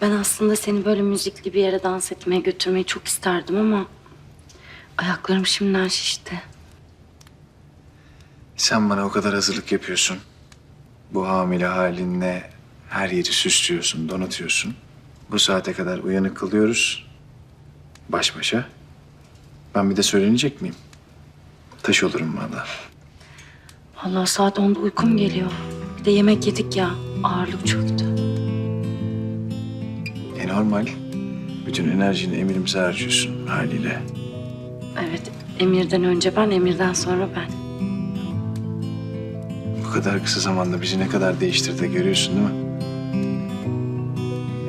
Ben aslında seni böyle müzikli bir yere dans etmeye götürmeyi çok isterdim ama... ...ayaklarım şimdiden şişti. Sen bana o kadar hazırlık yapıyorsun. Bu hamile halinle her yeri süslüyorsun, donatıyorsun. Bu saate kadar uyanık kalıyoruz. Baş başa. Ben bir de söylenecek miyim? Taş olurum valla. Vallahi saat 10'da uykum geliyor. Bir de yemek yedik ya. Ağırlık çöktü. Normal. Bütün enerjini emrimize harcıyorsun haliyle. Evet, Emir'den önce ben, Emir'den sonra ben. Bu kadar kısa zamanda bizi ne kadar değiştirdi görüyorsun değil mi?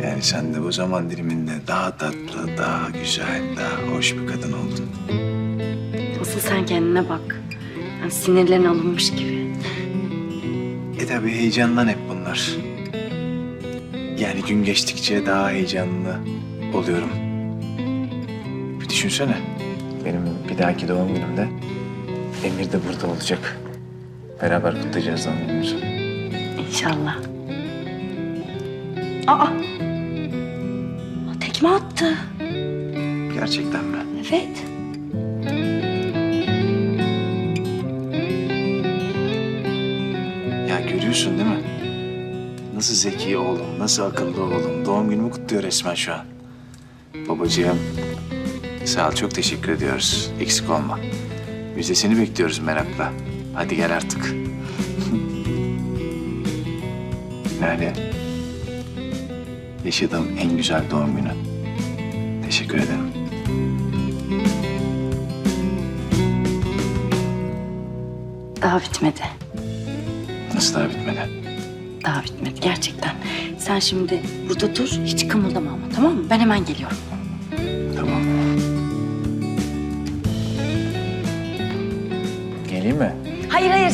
Yani sen de bu zaman diliminde daha tatlı, daha güzel, daha hoş bir kadın oldun. Asıl sen kendine bak. Yani sinirlerin alınmış gibi. E tabii heyecandan hep bunlar. Yani gün geçtikçe daha heyecanlı oluyorum. Bir düşünsene. Benim bir dahaki doğum günümde Emir de burada olacak. Beraber kutlayacağız doğum günümüzü. İnşallah. Aa! Tekme attı. Gerçekten mi? Evet. Ya görüyorsun değil mi? Nasıl zeki oğlum, nasıl akıllı oğlum. Doğum günümü kutluyor resmen şu an. Babacığım, sağ ol, çok teşekkür ediyoruz. Eksik olma. Biz de seni bekliyoruz merakla. Hadi gel artık. Lale, yaşadığım en güzel doğum günü. Teşekkür ederim. Daha bitmedi. Nasıl daha bitmedi? Daha bitmedi gerçekten. Sen şimdi burada dur, hiç kımıldama ama tamam mı? Ben hemen geliyorum. Tamam. Geleyim mi? Hayır hayır.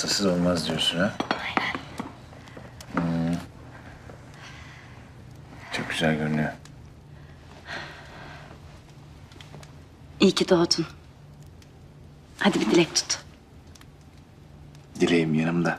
Pastasız olmaz diyorsun ha? Aynen. Hmm. Çok güzel görünüyor. İyi ki doğdun. Hadi bir dilek tut. Dileğim yanımda.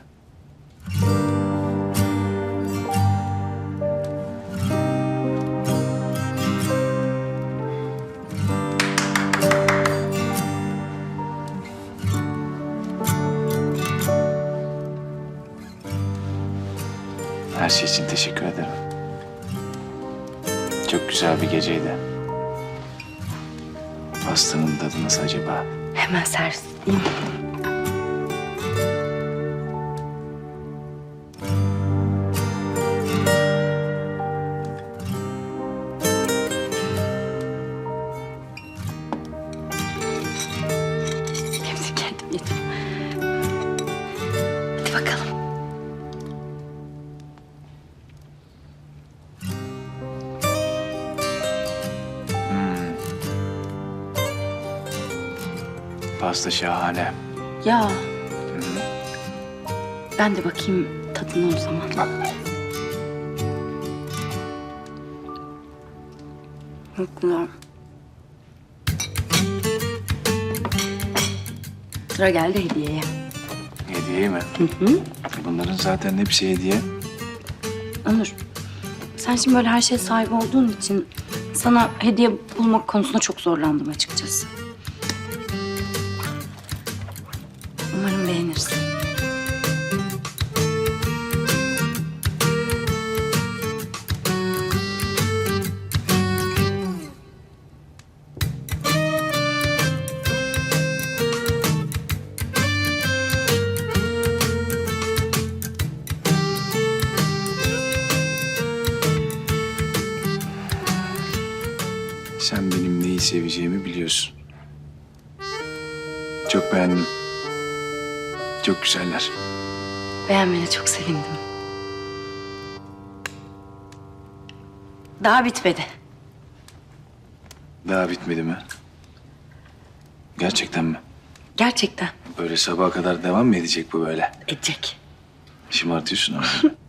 Şey için teşekkür ederim. Çok güzel bir geceydi. Pastanın tadı nasıl acaba? Hemen servis. Hepsi Pasta şahane. Ya. Ben de bakayım tadına o zaman. Bak. Güzel. Sıra geldi hediyeye. Hediye mi? Hı hı. Bunların zaten hepsi hediye. Onur, sen şimdi böyle her şeye sahip olduğun için sana hediye bulmak konusunda çok zorlandım açıkçası. Sen benim neyi seveceğimi biliyorsun. Çok beğendim. Çok güzeller. Beğenmene çok sevindim. Daha bitmedi. Daha bitmedi mi? Gerçekten mi? Gerçekten. Böyle sabaha kadar devam mı edecek bu böyle? Edecek. Şımartıyorsun ama.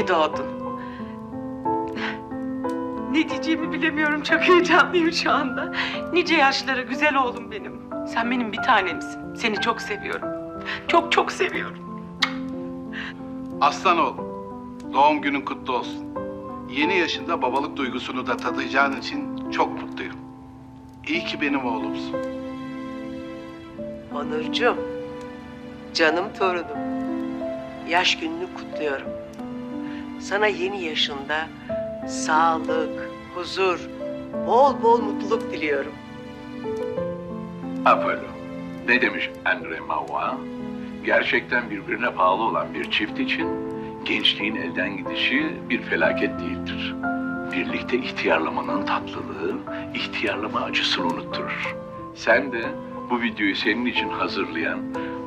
ki doğdun. Ne diyeceğimi bilemiyorum. Çok heyecanlıyım şu anda. Nice yaşlara güzel oğlum benim. Sen benim bir tanemsin. Seni çok seviyorum. Çok çok seviyorum. Aslan oğlum, doğum günün kutlu olsun. Yeni yaşında babalık duygusunu da tadacağın için çok mutluyum. İyi ki benim oğlumsun. Onurcuğum, canım torunum. Yaş gününü kutluyorum. Sana yeni yaşında sağlık, huzur, bol bol mutluluk diliyorum. Apollo. Ne demiş Andre Mauva? Gerçekten birbirine bağlı olan bir çift için gençliğin elden gidişi bir felaket değildir. Birlikte ihtiyarlamanın tatlılığı, ihtiyarlama acısını unutturur. Sen de bu videoyu senin için hazırlayan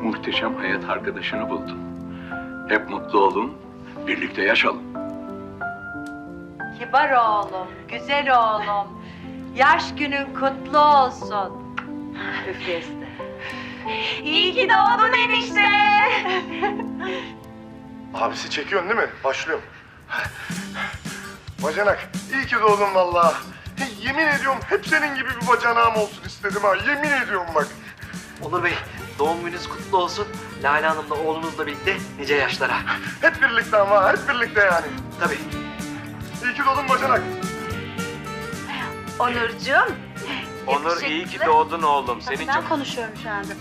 muhteşem hayat arkadaşını buldun. Hep mutlu olun, birlikte yaşalım. Kibar oğlum, güzel oğlum. Yaş günün kutlu olsun. Üfleyeste. İyi ki doğdun enişte. Abisi çekiyorsun değil mi? Başlıyorum. Bacanak, iyi ki doğdun vallahi. Hey, yemin ediyorum hep senin gibi bir bacanağım olsun istedim ha. Yemin ediyorum bak. Onur Bey, doğum gününüz kutlu olsun. Lale Hanım'la oğlunuzla birlikte nice yaşlara. Hep birlikte ama, hep birlikte yani. Tabii. İyi ki doğdun bacanak. Onurcuğum. Onur iyi ki doğdun oğlum. Seni ben çok... konuşuyorum şu anda.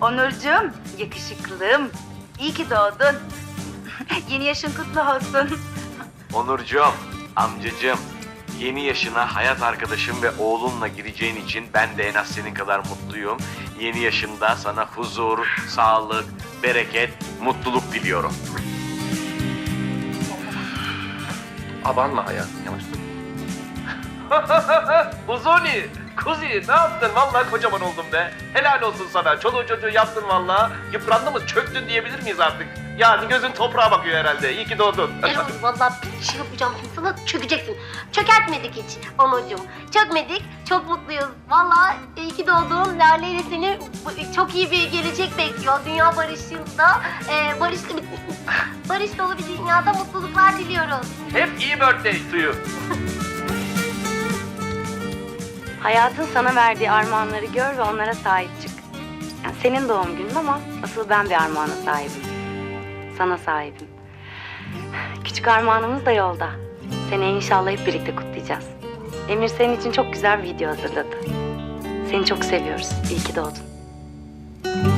Onurcuğum, yakışıklım. İyi ki doğdun. Yeni yaşın kutlu olsun. Onurcuğum, amcacığım. Yeni yaşına hayat arkadaşım ve oğlunla gireceğin için ben de en az senin kadar mutluyum. Yeni yaşında sana huzur, sağlık, bereket, mutluluk diliyorum. Abanma hayatım, yavaş. Uzuni, Kuzi ne yaptın? Vallahi kocaman oldum be. Helal olsun sana. Çoluğu çocuğu yaptın vallahi. Yıprandın mı? Çöktün diyebilir miyiz artık? Yani gözün toprağa bakıyor herhalde. İyi ki doğdun. Erol vallahi bir şey yapacağım şimdi sana çökeceksin. Çökertmedik hiç Onurcuğum. Çökmedik. Çok mutluyuz. Vallahi iyi ki doğdun. Lale ile seni bu- çok iyi bir gelecek bekliyor. Dünya barışında, e, barışlı bir, barış dolu bir dünyada mutluluklar diliyoruz. Hep iyi birthday you. Hayatın sana verdiği armağanları gör ve onlara sahip çık. Yani senin doğum günün ama asıl ben bir armağana sahibim. Sana sahibim. Küçük armağanımız da yolda. Seneye inşallah hep birlikte kutlayacağız. Emir senin için çok güzel bir video hazırladı. Seni çok seviyoruz. İyi ki doğdun.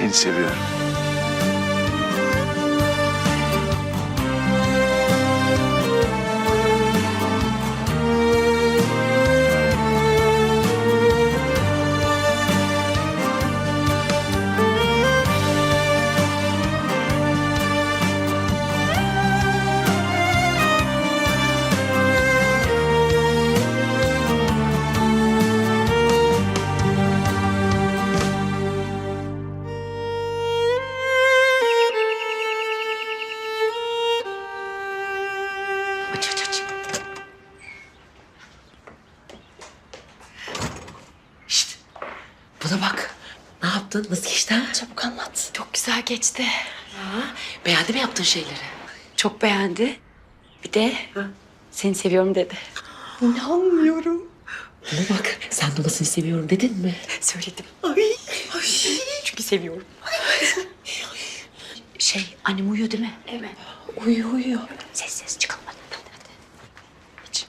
Seni seviyorum. Geçti. Beğendi mi yaptığın şeyleri? Çok beğendi. Bir de seni seviyorum dedi. İnanmıyorum. Buna bak. Sen de seni seviyorum dedin mi? Söyledim. Ay. Ay. Çünkü seviyorum. Şey annem uyuyor değil mi? Evet. Uyuyor uyuyor. Ses ses çıkalım hadi. hadi, hadi. Geç.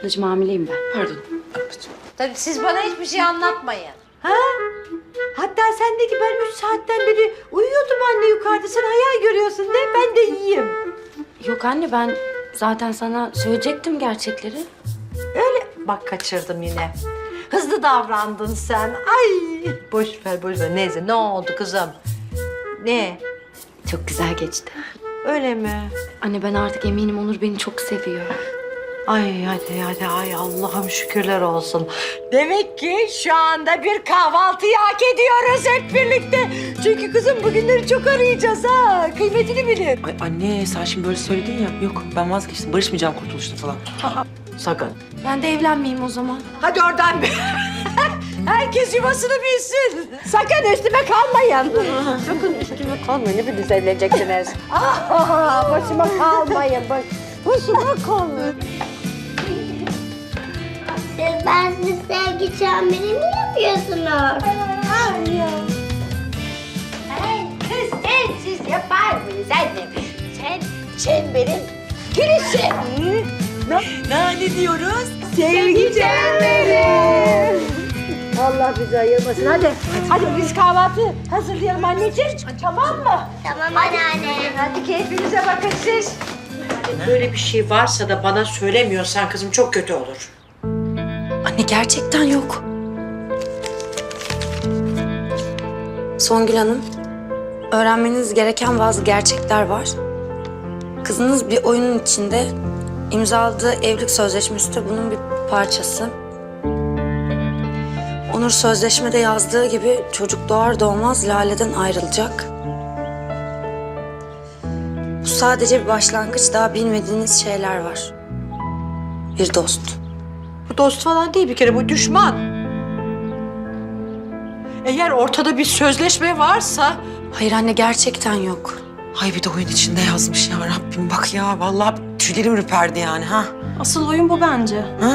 Ablacığım hamileyim ben. Pardon. Tabii siz bana hiçbir şey anlatmayın. Ha? Hatta sen de ki ben üç saatten beri uyuyordum anne yukarıda. Sen hayal görüyorsun de ben de iyiyim. Yok anne ben zaten sana söyleyecektim gerçekleri. Öyle bak kaçırdım yine. Hızlı davrandın sen. Ay boş ver boş ver. Neyse ne oldu kızım? Ne? Çok güzel geçti. Öyle mi? Anne ben artık eminim Onur beni çok seviyor. Ay hadi hadi ay Allah'ım şükürler olsun. Demek ki şu anda bir kahvaltıyı hak ediyoruz hep birlikte. Çünkü kızım bugünleri çok arayacağız ha. Kıymetini bilin. Ay anne sen şimdi böyle söyledin ya. Yok ben vazgeçtim. Barışmayacağım kurtuluşta falan. Sakın. Ben de evlenmeyeyim o zaman. Hadi oradan bir. Herkes yuvasını bilsin. Sakın üstüme kalmayın. Sakın üstüme kalmayın. Hepiniz evleneceksiniz. ah, başıma kalmayın. Baş, başıma kalmayın. Ben siz sevgi çemberi mi yapıyorsunuz? Kız sensiz yapar mıyız annem? Sen çemberin girişi. Ne, ne diyoruz? Sevgi çemberi. Allah bizi ayırmasın. Hadi, hadi biz kahvaltı hazırlayalım anneciğim. Tamam mı? Tamam anneanne. Hadi keyfinize bakın siz. Böyle bir şey varsa da bana söylemiyorsan kızım çok kötü olur. Anne gerçekten yok. Songül Hanım, öğrenmeniz gereken bazı gerçekler var. Kızınız bir oyunun içinde imzaladığı evlilik sözleşmesi de bunun bir parçası. Onur sözleşmede yazdığı gibi çocuk doğar doğmaz Lale'den ayrılacak. Bu sadece bir başlangıç, daha bilmediğiniz şeyler var. Bir dost. Dost falan değil bir kere bu düşman. Eğer ortada bir sözleşme varsa Hayır anne gerçekten yok. Ay bir de oyun içinde yazmış ya Rabbim bak ya vallahi tüylerim ürperdi yani ha. Asıl oyun bu bence. Ha?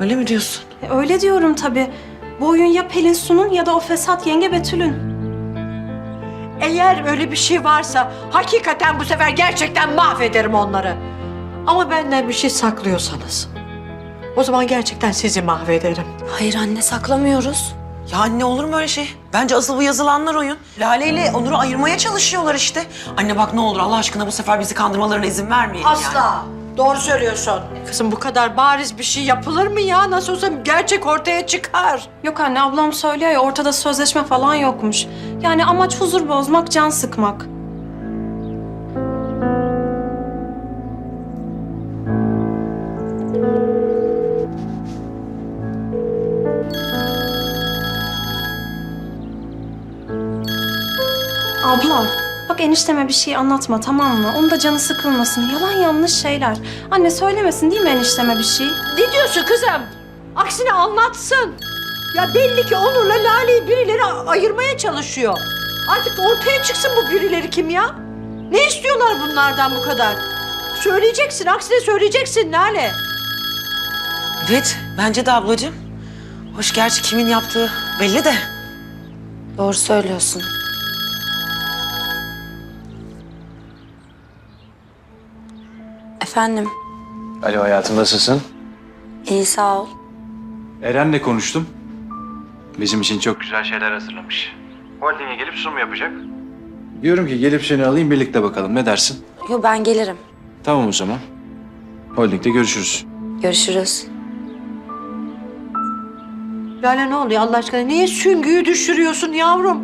Öyle mi diyorsun? E, Öyle diyorum tabii. Bu oyun ya Pelin Su'nun ya da o fesat yenge Betül'ün. Eğer öyle bir şey varsa hakikaten bu sefer gerçekten mahvederim onları. Ama benden bir şey saklıyorsanız o zaman gerçekten sizi mahvederim. Hayır anne saklamıyoruz. Ya anne olur mu öyle şey? Bence asıl bu yazılanlar oyun. Lale ile Onur'u ayırmaya çalışıyorlar işte. Anne bak ne olur Allah aşkına bu sefer bizi kandırmalarına izin vermeyelim yani. Asla. Doğru söylüyorsun. Kızım bu kadar bariz bir şey yapılır mı ya? Nasıl olsa gerçek ortaya çıkar. Yok anne ablam söylüyor ya ortada sözleşme falan yokmuş. Yani amaç huzur bozmak, can sıkmak. Enişteme bir şey anlatma tamam mı? Onun da canı sıkılmasın. Yalan yanlış şeyler. Anne söylemesin değil mi enişteme bir şey? Ne diyorsun kızım? Aksine anlatsın. Ya belli ki Onur'la Lale'yi birileri ayırmaya çalışıyor. Artık ortaya çıksın bu birileri kim ya? Ne istiyorlar bunlardan bu kadar? Söyleyeceksin, aksine söyleyeceksin Lale. Evet bence de ablacığım. Hoş gerçi kimin yaptığı belli de. Doğru söylüyorsun. Efendim, Alo hayatım nasılsın? iyi sağ ol. Eren'le konuştum. Bizim için çok güzel şeyler hazırlamış. Holding'e gelip sunum yapacak. Diyorum ki gelip seni alayım birlikte bakalım. Ne dersin? Yo ben gelirim. Tamam o zaman. Holding'de görüşürüz. Görüşürüz. Lale ne oluyor Allah aşkına? Niye süngüyü düşürüyorsun yavrum?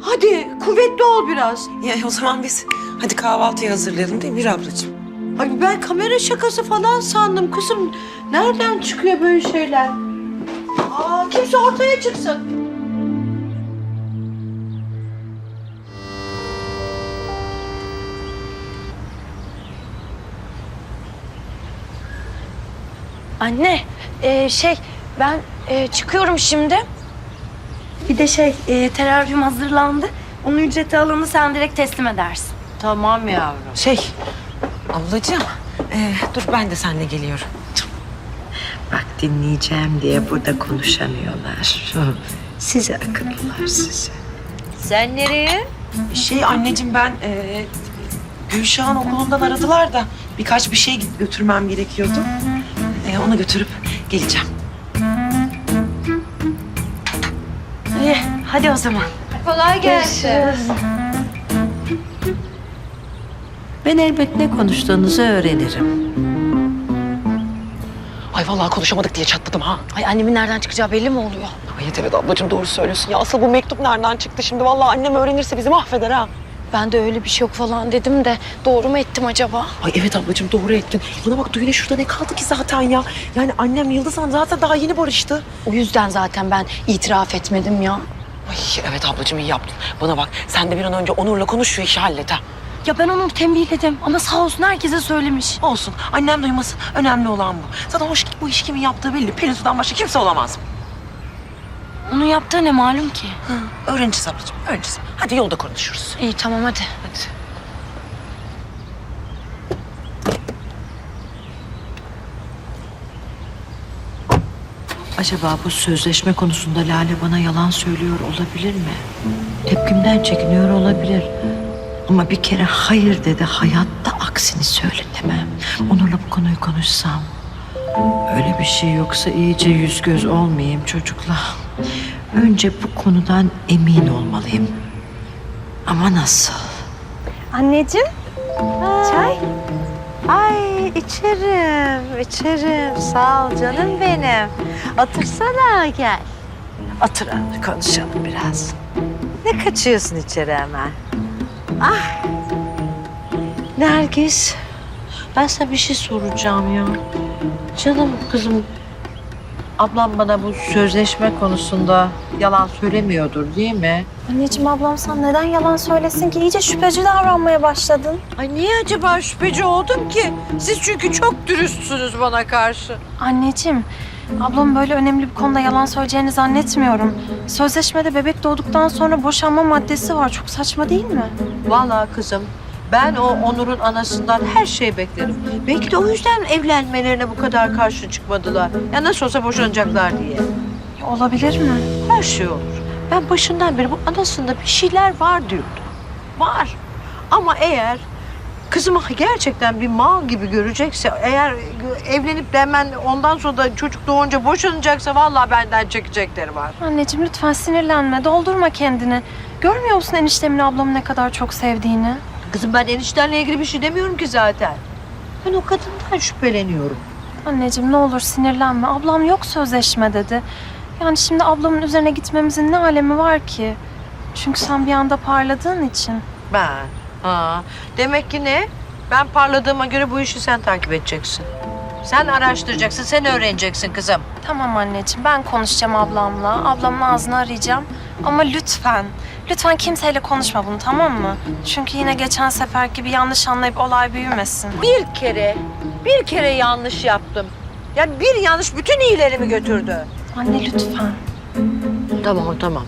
Hadi kuvvetli ol biraz. Ya o zaman biz hadi kahvaltıyı hazırlayalım değil mi bir ablacığım? Ay ben kamera şakası falan sandım kızım. Nereden çıkıyor böyle şeyler? Aa, kimse ortaya çıksın. Anne, e, şey ben e, çıkıyorum şimdi. Bir de şey e, teraryum hazırlandı. Onun ücreti alanı sen direkt teslim edersin. Tamam yavrum. Şey ablacığım e, dur ben de seninle geliyorum. Bak dinleyeceğim diye burada konuşamıyorlar. Size akıllılar size. Sen nereye? Şey anneciğim ben e, Gülşah'ın okulundan aradılar da birkaç bir şey götürmem gerekiyordu. E, onu götürüp geleceğim. İyi, hadi o zaman. Kolay gelsin. Ben elbet ne konuştuğunuzu öğrenirim. Ay vallahi konuşamadık diye çatladım ha. Ay annemin nereden çıkacağı belli mi oluyor? Ay evet evet ablacığım doğru söylüyorsun. Ya asıl bu mektup nereden çıktı şimdi? Vallahi annem öğrenirse bizi mahveder ha. Ben de öyle bir şey yok falan dedim de doğru mu ettim acaba? Ay evet ablacığım doğru ettin. Bana bak düğüne şurada ne kaldı ki zaten ya? Yani annem Yıldız Hanım zaten daha yeni barıştı. O yüzden zaten ben itiraf etmedim ya. Ay evet ablacığım iyi yaptın. Bana bak sen de bir an önce Onur'la konuş şu işi hallet ha. Ya ben onu tembihledim ama sağ olsun herkese söylemiş. Olsun annem duymasın. Önemli olan bu. Zaten hoş bu iş kimin yaptığı belli. Pelinsu'dan başka kimse olamaz. Onun yaptığı ne malum ki? Öğreneceğiz ablacığım öğreneceğiz. Hadi yolda konuşuruz. İyi tamam hadi. Hadi. Acaba bu sözleşme konusunda Lale bana yalan söylüyor olabilir mi? Tepkimden çekiniyor olabilir. Ama bir kere hayır dedi. Hayatta aksini söyletemem. Onurla bu konuyu konuşsam. Öyle bir şey yoksa iyice yüz göz olmayayım çocukla. Önce bu konudan emin olmalıyım. Ama nasıl? Anneciğim. Çay. Ay içerim, içerim. Sağ ol canım benim. Otursana gel. Otur anne, konuşalım biraz. Ne kaçıyorsun içeri hemen? Ah. Nergis. Ben sana bir şey soracağım ya. Canım kızım. Ablam bana bu sözleşme konusunda yalan söylemiyordur değil mi? Anneciğim ablam sen neden yalan söylesin ki? İyice şüpheci davranmaya başladın. Ay niye acaba şüpheci oldum ki? Siz çünkü çok dürüstsünüz bana karşı. Anneciğim, ablam böyle önemli bir konuda yalan söyleyeceğini zannetmiyorum. Sözleşmede bebek doğduktan sonra boşanma maddesi var. Çok saçma değil mi? Vallahi kızım ben o Onur'un anasından her şey beklerim. Belki de o yüzden evlenmelerine bu kadar karşı çıkmadılar. Ya nasıl olsa boşanacaklar diye. Olabilir mi? Her şey olur. Ben başından beri bu anasında bir şeyler var diyordum. Var. Ama eğer kızımı gerçekten bir mal gibi görecekse, eğer evlenip de hemen ondan sonra da çocuk doğunca boşanacaksa vallahi benden çekecekleri var. Anneciğim lütfen sinirlenme, doldurma kendini. Görmüyor musun eniştemin ablamı ne kadar çok sevdiğini? Kızım ben eniştenle ilgili bir şey demiyorum ki zaten. Ben o kadından şüpheleniyorum. Anneciğim ne olur sinirlenme. Ablam yok sözleşme dedi. Yani şimdi ablamın üzerine gitmemizin ne alemi var ki? Çünkü sen bir anda parladığın için. Ben? Ha. Demek ki ne? Ben parladığıma göre bu işi sen takip edeceksin. Sen araştıracaksın, sen öğreneceksin kızım. Tamam anneciğim ben konuşacağım ablamla. Ablamın ağzını arayacağım. Ama lütfen, lütfen kimseyle konuşma bunu tamam mı? Çünkü yine geçen sefer gibi yanlış anlayıp olay büyümesin. Bir kere, bir kere yanlış yaptım. Yani bir yanlış bütün iyilerimi götürdü. Anne lütfen. Tamam, tamam.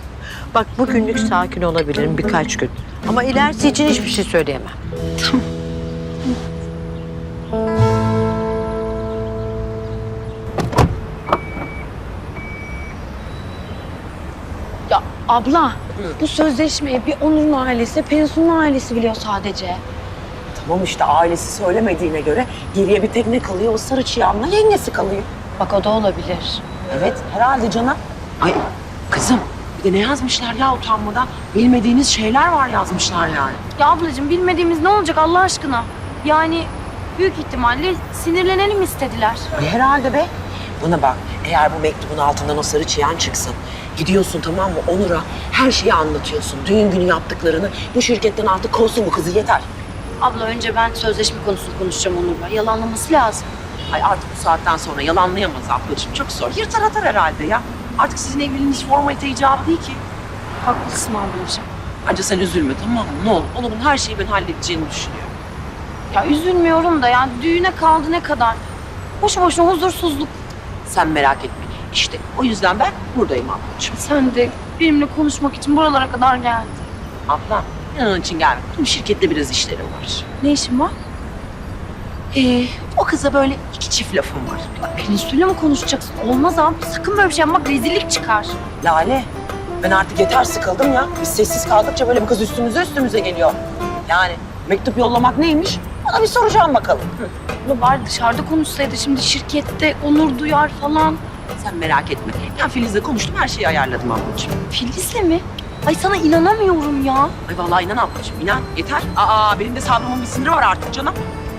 Bak bugünlük sakin olabilirim birkaç gün. Ama ilerisi için hiçbir şey söyleyemem. Ya abla bu sözleşmeyi bir Onur'un ailesi, Pelinsu'nun ailesi biliyor sadece. Tamam işte ailesi söylemediğine göre geriye bir tek ne kalıyor? O sarı çıyanla yengesi kalıyor. Bak o da olabilir. Evet herhalde canım. Ay kızım de ne yazmışlar ya utanmadan? Bilmediğiniz şeyler var yazmışlar yani. Ya ablacığım bilmediğimiz ne olacak Allah aşkına? Yani büyük ihtimalle sinirlenelim istediler. Ay herhalde be. Buna bak eğer bu mektubun altından o sarı çıyan çıksın. Gidiyorsun tamam mı Onur'a her şeyi anlatıyorsun. Düğün günü yaptıklarını bu şirketten artık kovsun bu kızı yeter. Abla önce ben sözleşme konusunu konuşacağım Onur'la. Yalanlaması lazım. Ay artık bu saatten sonra yalanlayamaz ablacığım çok zor. Yırtar atar herhalde ya. Artık sizin evliliğin hiç formalite icabı değil ki. Haklısın ablacığım. Ayrıca sen üzülme tamam mı? Ne olur Onur'un her şeyi ben halledeceğini düşünüyorum. Ya üzülmüyorum da ya düğüne kaldı ne kadar. Boşu boşuna huzursuzluk. Sen merak etme. İşte o yüzden ben buradayım ablacığım. Sen de benimle konuşmak için buralara kadar geldin. Ablam ben onun için gelmedim. Şirkette biraz işlerim var. Ne işin var? Ee, o kıza böyle iki çift lafım var. Penisüyle mi konuşacaksın? Olmaz abi. Sakın böyle bir şey yapmak rezillik çıkar. Lale, ben artık yeter sıkıldım ya. Biz sessiz kaldıkça böyle bu kız üstümüze üstümüze geliyor. Yani mektup yollamak neymiş? Ona bir soracağım bakalım. Bunu bari dışarıda konuşsaydı şimdi şirkette onur duyar falan. Sen merak etme. Ben Filiz'le konuştum, her şeyi ayarladım ablacığım. Filiz'le mi? Ay sana inanamıyorum ya. Ay vallahi inan ablacığım, inan. Yeter. Aa, benim de sabrımın bir sınırı var artık canım.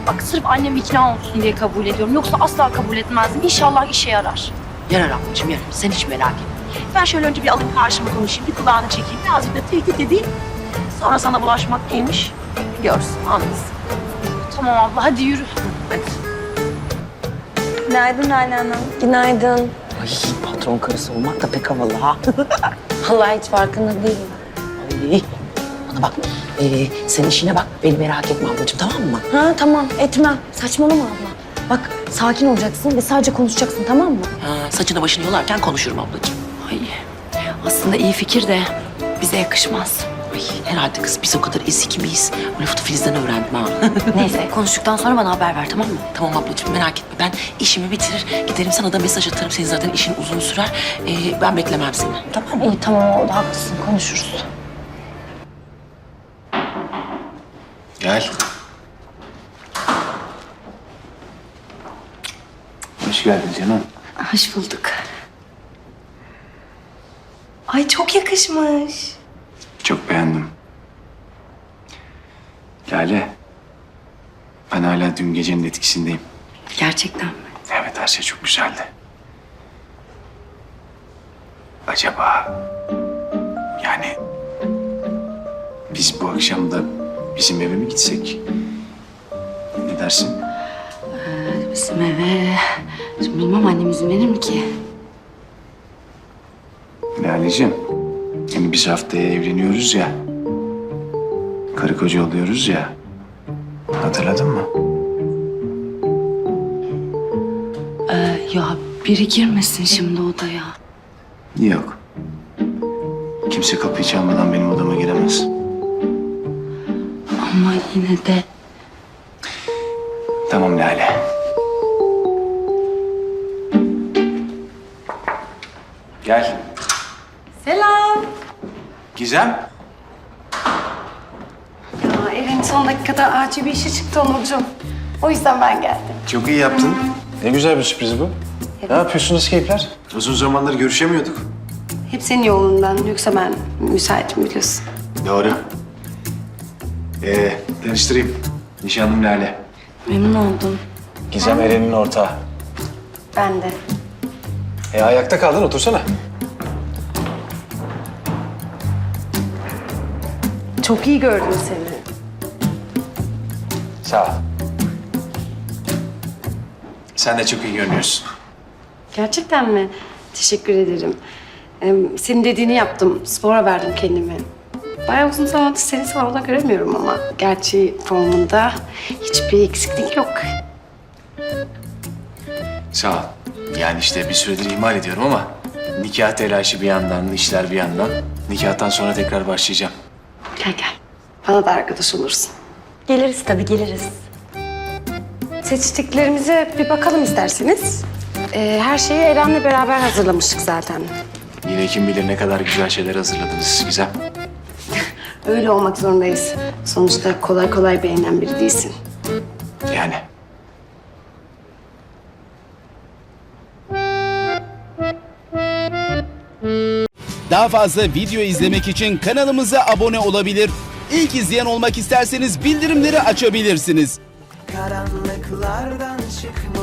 Bak sırf annem ikna olsun diye kabul ediyorum. Yoksa asla kabul etmezdim. İnşallah işe yarar. Yarar ablacığım, yarar. Sen hiç merak etme. Ben şöyle önce bir alayım karşıma konuşayım, bir kulağını çekeyim, birazcık da tehdit edeyim. Sonra sana bulaşmak neymiş? Görsün, anlasın. Tamam abla hadi yürü. Hadi. Günaydın Lale Hanım. Günaydın. Ay patron karısı olmak da pek havalı ha. Vallahi hiç farkında değilim. Ay, bana bak, ee, sen işine bak, beni merak etme ablacığım tamam mı? Ha tamam etmem. Saçmalama abla. Bak sakin olacaksın ve sadece konuşacaksın tamam mı? Ha, saçını başını yolarken konuşurum ablacığım. Ay aslında iyi fikir de bize yakışmaz. Ay, herhalde kız biz o kadar eski miyiz? Bu lafı da Filiz'den öğrendim ha. Neyse konuştuktan sonra bana haber ver tamam mı? tamam ablacığım merak etme. Ben işimi bitirir, giderim sana da mesaj atarım. Senin zaten işin uzun sürer. Ee, ben beklemem seni. Tamam mı? İyi tamam oldu haklısın konuşuruz. Gel. Hoş geldin canım. Hoş bulduk. Ay çok yakışmış. Çok beğendim. Lale, ben hala dün gecenin etkisindeyim. Gerçekten mi? Evet, her şey çok güzeldi. Acaba... Yani... Biz bu akşam da bizim eve mi gitsek? Ne dersin? Bizim eve... Şimdi bilmem annem izin verir mi ki? Laleciğim, yani biz haftaya evleniyoruz ya. Karı koca oluyoruz ya. Hatırladın mı? Ee, ya biri girmesin şimdi odaya. Yok. Kimse kapıyı çalmadan benim odama giremez. Yine de Tamam Lale. Gel. Selam. Gizem. Aa, Eren son dakikada acil bir işi çıktı Onurcuğum. O yüzden ben geldim. Çok iyi yaptın. Ne güzel bir sürpriz bu. Ne yapıyorsunuz keyifler? Uzun zamandır görüşemiyorduk. Hep senin yolundan. Yoksa ben müsaitim biliyorsun. Doğru. Ee, tanıştırayım. Nişanlım Lale. memnun oldum. Gizem Eren'in ortağı. Ben de. E ayakta kaldın otursana. Çok iyi gördüm seni. Sağ ol. Sen de çok iyi görünüyorsun. Gerçekten mi? Teşekkür ederim. Ee, senin dediğini yaptım. Spora verdim kendimi. Bayağı uzun zamandır seni salonda göremiyorum ama. Gerçi formunda hiçbir eksiklik yok. Sağ ol. Yani işte bir süredir ihmal ediyorum ama nikah telaşı bir yandan, işler bir yandan. Nikahtan sonra tekrar başlayacağım. Gel gel. Bana da arkadaş olursun. Geliriz tabii geliriz. Seçtiklerimize bir bakalım isterseniz. Ee, her şeyi Eren'le beraber hazırlamıştık zaten. Yine kim bilir ne kadar güzel şeyler hazırladınız Gizem. Öyle olmak zorundayız. Sonuçta kolay kolay beğenen biri değilsin. Yani. Daha fazla video izlemek için kanalımıza abone olabilir. İlk izleyen olmak isterseniz bildirimleri açabilirsiniz. karanlıklardan çıkmalı